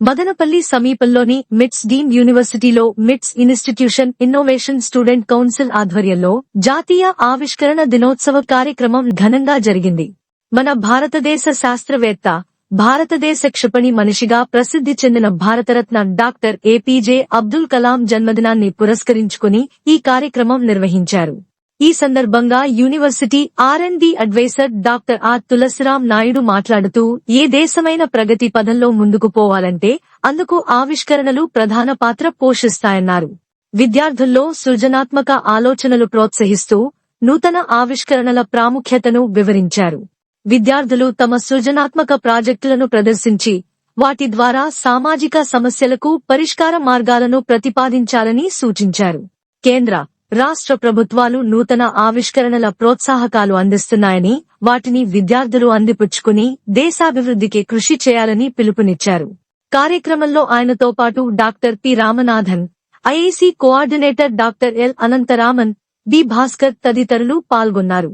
మదనపల్లి సమీపంలోని మిట్స్ డీమ్ యూనివర్సిటీలో మిట్స్ ఇన్స్టిట్యూషన్ ఇన్నోవేషన్ స్టూడెంట్ కౌన్సిల్ ఆధ్వర్యంలో జాతీయ ఆవిష్కరణ దినోత్సవ కార్యక్రమం ఘనంగా జరిగింది. మన భారతదేశ శాస్త్రవేత్త భారతదేశ క్షిపణి మనిషిగా ప్రసిద్ధి చెందిన భారతరత్న డాక్టర్ ఏపీజే అబ్దుల్ కలాం జన్మదినాన్ని పురస్కరించుకుని ఈ కార్యక్రమం నిర్వహించారు. ఈ సందర్భంగా university R and D adviser doctor R Tulasiram Naidu మాట్లాడుతూ ఏ దేశమైన ప్రగతి పదంలో ముందుకు పోవాలంటే అందుకు ఆవిష్కరణలు ప్రధాన పాత్ర పోషిస్తాయన్నారు. విద్యార్థుల్లో సృజనాత్మక ఆలోచనలు ప్రోత్సహిస్తూ నూతన ఆవిష్కరణల ప్రాముఖ్యతను వివరించారు. విద్యార్థులు తమ సృజనాత్మక ప్రాజెక్టులను ప్రదర్శించి వాటి ద్వారా సామాజిక సమస్యలకు పరిష్కార మార్గాలను ప్రతిపాదించాలని సూచించారు. కేంద్ర రాష్ట్ర ప్రభుత్వాలు నూతన ఆవిష్కరణల ప్రోత్సాహకాలు అందిస్తున్నాయని వాటిని విద్యార్థులు అందిపుచ్చుకుని దేశాభివృద్ధికి కృషి చేయాలని పిలుపునిచ్చారు. కార్యక్రమంలో ఆయనతో పాటు doctor P Ramanathan IIC coordinator doctor L Anantharaman B Bhaskar తదితరులు పాల్గొన్నారు.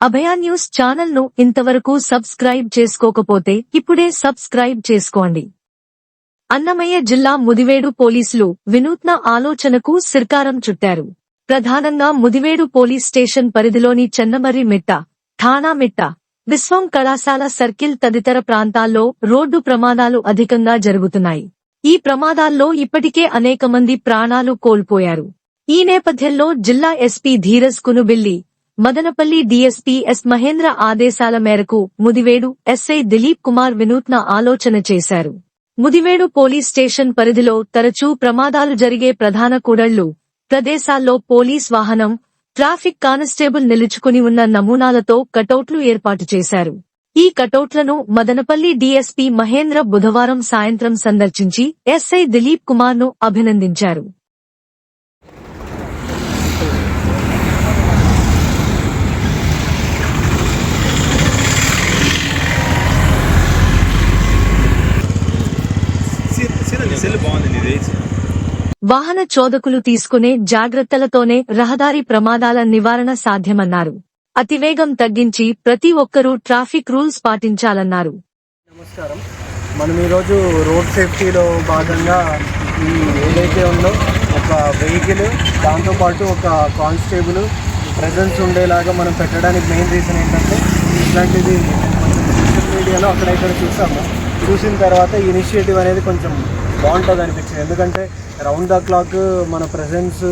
అభయ న్యూస్ ఛానల్ను ఇంతవరకు సబ్స్క్రైబ్ చేసుకోకపోతే ఇప్పుడే సబ్స్క్రైబ్ చేసుకోండి. అన్నమయ్య జిల్లా ముదివేడు పోలీసులు వినూత్న ఆలోచనకు సిర్కారం చుట్టారు. ప్రధానంగా ముదివేడు పోలీస్ స్టేషన్ పరిధిలోని చెన్నమర్రి మిట్ట ఠాణా మిట్ట విశ్వం కళాశాల సర్కిల్ తదితర ప్రాంతాల్లో రోడ్డు ప్రమాదాలు అధికంగా జరుగుతున్నాయి. ఈ ప్రమాదాల్లో ఇప్పటికే అనేక మంది ప్రాణాలు కోల్పోయారు. ఈ నేపథ్యంలో జిల్లా SP Dheeraj Kunubilli Madanapalli DSP S Mahendra ఆదేశాల మేరకు ముదివేడు ఎస్ఐ దిలీప్ కుమార్ వినూత్న ఆలోచన చేశారు. ముదివేడు పోలీస్ స్టేషన్ పరిధిలో తరచూ ప్రమాదాలు జరిగే ప్రధాన కూడళ్ళు ప్రదేశాల్లో పోలీస్ వాహనం ట్రాఫిక్ కానిస్టేబుల్ నిలుచుకుని ఉన్న నమూనాలతో కటౌట్లు ఏర్పాటు చేశారు. ఈ కటౌట్లను మదనపల్లి డీఎస్పీ మహేంద్ర బుధవారం సాయంత్రం సందర్శించి ఎస్ఐ దిలీప్ కుమార్ను అభినందించారు సీదండి సెల్ బాగుంది ఇది వాహన చోదకులు తీసుకునే జాగ్రత్తలతోనే రహదారి ప్రమాదాల నివారణ సాధ్యమన్నారు. అతివేగం తగ్గించి ప్రతి ఒక్కరూ ట్రాఫిక్ రూల్స్ పాటించాలన్నారు. నమస్కారం. మనం ఈరోజు రోడ్ సేఫ్టీలో భాగంగా ఏదైతే ఉందో ఒక వెహికల్ దాంతోపాటు ఒక కానిస్టేబుల్ ప్రజెన్స్ ఉండేలాగా మనం పెట్టడానికి మెయిన్ రీజన్ ఏంటంటే ఇట్లాంటిది సోషల్ మీడియాలో అక్కడ ఇక్కడ చూసాము. చూసిన తర్వాత ఇనిషియేటివ్ అనేది కొంచెం బాగుంటుంది అనిపించింది. ఎందుకంటే రౌండ్ ద క్లాక్ మన ప్రెసెన్స్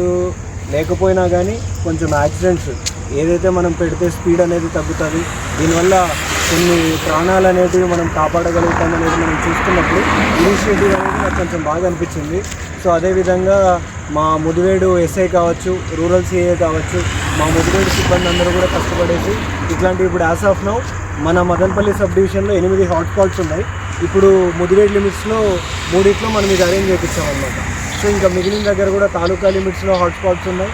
లేకపోయినా కానీ కొంచెం యాక్సిడెంట్స్ ఏదైతే మనం పెడితే స్పీడ్ అనేది తగ్గుతుంది. దీనివల్ల కొన్ని ప్రాణాలు అనేటివి మనం కాపాడగలుగుతాం అనేది మనం చూస్తున్నప్పుడు ఇనిషియేటివ్ అనేది నాకు కొంచెం బాగా అనిపించింది. సో అదేవిధంగా మా ముదివేడు ఎస్ఐ కావచ్చు రూరల్ సిఐ కావచ్చు మా ముదివేడు సిబ్బంది అందరూ కూడా కష్టపడేసి ఇట్లాంటి ఇప్పుడు యాజ్ ఆఫ్ నౌ మన మదనపల్లి సబ్ డివిజన్లో ఎనిమిది హాట్స్పాట్స్ ఉన్నాయి. ఇప్పుడు ముదివేడ్ లిమిట్స్లో మూడిట్లో మనం ఇది అరేంజ్ చేయించామన్నమాట సో ఇంకా మిగిలిన దగ్గర కూడా తాలూకా లిమిట్స్లో హాట్స్పాట్స్ ఉన్నాయి.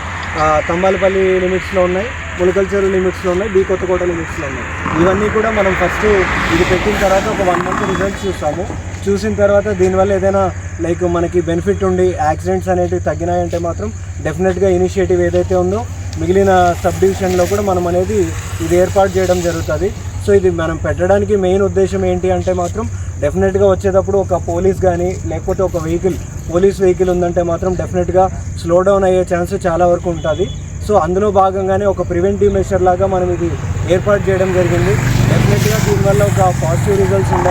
తంబాలపల్లి లిమిట్స్లో ఉన్నాయి. ములకల్చేరు లిమిట్స్లో ఉన్నాయి. బీ కొత్తకోట లిమిట్స్లో ఉన్నాయి. ఇవన్నీ కూడా మనం ఫస్ట్ ఇది పెట్టిన తర్వాత ఒక వన్ మంత్ రిజల్ట్స్ చూస్తాము. చూసిన తర్వాత దీనివల్ల ఏదైనా లైక్ మనకి బెనిఫిట్ ఉండి యాక్సిడెంట్స్ అనేటివి తగ్గినాయంటే మాత్రం డెఫినెట్గా ఇనిషియేటివ్ ఏదైతే ఉందో మిగిలిన సబ్ డివిజన్లో కూడా మనం అనేది ఇది ఏర్పాటు చేయడం జరుగుతుంది. సో ఇది మనం పెట్టడానికి మెయిన్ ఉద్దేశం ఏంటి అంటే మాత్రం డెఫినెట్గా వచ్చేటప్పుడు ఒక పోలీస్ కానీ లేకపోతే ఒక వెహికల్ పోలీస్ వెహికల్ ఉందంటే మాత్రం డెఫినెట్గా స్లో డౌన్ అయ్యే ఛాన్స్ చాలా వరకు ఉంటుంది. సో అందులో భాగంగానే ఒక ప్రివెంటివ్ మెషర్ లాగా మనం ఇది ఏర్పాటు చేయడం జరిగింది. డెఫినెట్గా దీనివల్ల ఒక పాజిటివ్ రిజల్ట్స్ ఉండ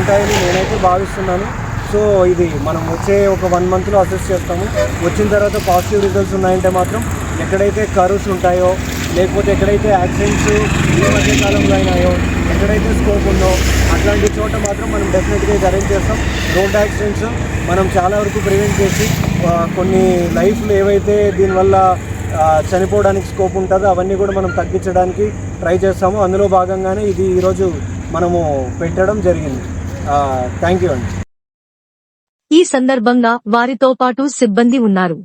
ఉంటాయని నేనైతే భావిస్తున్నాను. సో ఇది మనం వచ్చే ఒక వన్ మంత్లో అసెస్ చేస్తాము. వచ్చిన తర్వాత పాజిటివ్ రిజల్ట్స్ ఉన్నాయంటే మాత్రం ఎక్కడైతే కర్వ్స్ ఉంటాయో లేకపోతే ఎక్కడైతే యాక్సిడెంట్స్ ఈ మధ్యకాలంలో అయినాయో ఎక్కడైతే స్కోప్ ఉందో అట్లాంటి చోట మాత్రం మనం డెఫినెట్గా ఇది అరేంజ్ చేస్తాం. రోడ్ యాక్సిడెంట్స్ మనం చాలా వరకు ప్రివెంట్ చేసి కొన్ని లైఫ్లు ఏవైతే దీనివల్ల చనిపోవడానికి స్కోప్ ఉంటుందో అవన్నీ కూడా మనం తగ్గించడానికి ట్రై చేస్తాము. అందులో భాగంగానే ఇది ఈరోజు మనము పెట్టడం జరిగింది. థ్యాంక్ యూ అండి. ఈ సందర్భంగా వారితో పాటు సిబ్బంది ఉన్నారు.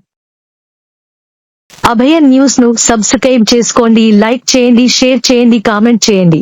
అభయ న్యూస్ను సబ్స్క్రైబ్ చేసుకోండి లైక్ చేయండి షేర్ చేయండి కామెంట్ చేయండి.